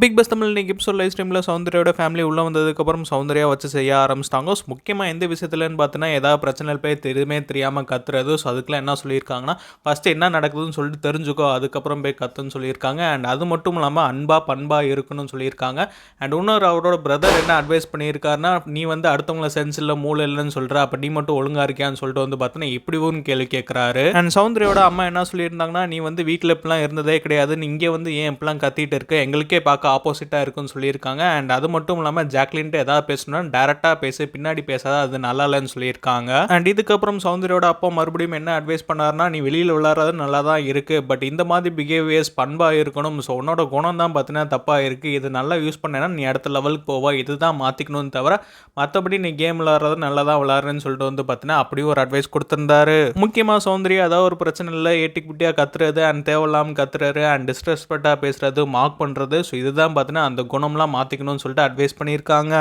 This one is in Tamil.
பிக் பாஸ் தமிழ் இன்னைக்கு எபிசோட் லைவ் ஸ்ட்ரீமில் சௌந்தர்யோட ஃபேமிலி உள்ளே வந்ததுக்கப்புறம் சௌந்தர்யா வச்சு செய்ய ஆரம்பிச்சிட்டாங்க. ஸோ முக்கியமாக எந்த விஷயத்துலன்னு பார்த்தீங்கன்னா ஏதாவது பிரச்சனை போய் தெரியுமே தெரியாமல் கத்துறது. ஸோ அதுக்கெலாம் என்ன சொல்லியிருக்காங்கன்னா ஃபஸ்ட்டு என்ன நடக்குதுன்னு சொல்லிட்டு தெரிஞ்சுக்கோ அதுக்கப்புறம் போய் கத்துன்னு சொல்லியிருக்காங்க. அண்ட் அது மட்டும் இல்லாமல் அன்பா பண்பாக இருக்கணும்னு சொல்லியிருக்காங்க. அண்ட் இன்னொரு அவரோட பிரதர் என்ன அட்வைஸ் பண்ணியிருக்காருன்னா நீ வந்து அடுத்தவங்கள சென்ஸ் இல்லை மூளை இல்லைன்னு சொல்கிற அப்போ நீ மட்டும் ஒழுங்காக இருக்கியான்னு சொல்லிட்டு வந்து பார்த்தீங்கன்னா இப்படி ஒரு கேள்வி கேட்குறாரு அண்ட் சௌந்தர்யோட அம்மா என்ன சொல்லியிருந்தாங்கன்னா நீ வந்து வீட்டில் இப்படிலாம் இருந்ததே கிடையாது. நீ இங்கே வந்து ஏன் இப்படிலாம் கத்திட்டு இருக்க? எங்களுக்கே பார்க்க ஆப்போசிட்டாக இருக்குன்னு சொல்லியிருக்காங்க. அண்ட் அது மட்டும் இல்லாமல் ஜாக்லின்ட்டு ஏதாவது பேசணும்னா டேரெக்டாக பேசி பின்னாடி பேசாத அது நல்லா இல்லைன்னு சொல்லியிருக்காங்க. அண்ட் இதுக்கப்புறம் சௌந்தரியோட அப்பா மறுபடியும் என்ன அட்வைஸ் பண்ணாருன்னா நீ வெளியில் விளாட்றது நல்லா தான் இருக்குது பட் இந்த மாதிரி பிஹேவியர்ஸ் பண்பாக இருக்கணும். ஸோ உன்னோட குணம் தான் பார்த்தீங்கன்னா தப்பாக இருக்குது இது நல்லா யூஸ் பண்ணேன்னா நீ அடுத்த லெவலுக்கு போவா. இதுதான் மாற்றிக்கணும்னு தவிர மற்றபடி நீ கேம் விளாட்றது நல்லா தான் விளாட்றேன்னு சொல்லிட்டு வந்து பார்த்தீங்கன்னா அப்படியே ஒரு அட்வைஸ் கொடுத்துருந்தாரு. முக்கியமாக சௌந்தர்யா ஏதாவது ஒரு பிரச்சனை இல்லை ஏட்டிக்குட்டியாக கத்துறது அண்ட் தேவையில்லாமல் கத்துறாரு அண்ட் டிஸ்ரெஸ்பெக்டாக பேசுறது மார்க் பண்ணுறது ஸோ இது தான் பார்த்தீங்கன்னா அந்த குணம்லாம் மாற்றிக்கணும்னு சொல்லிட்டு அட்வைஸ் பண்ணியிருக்காங்க.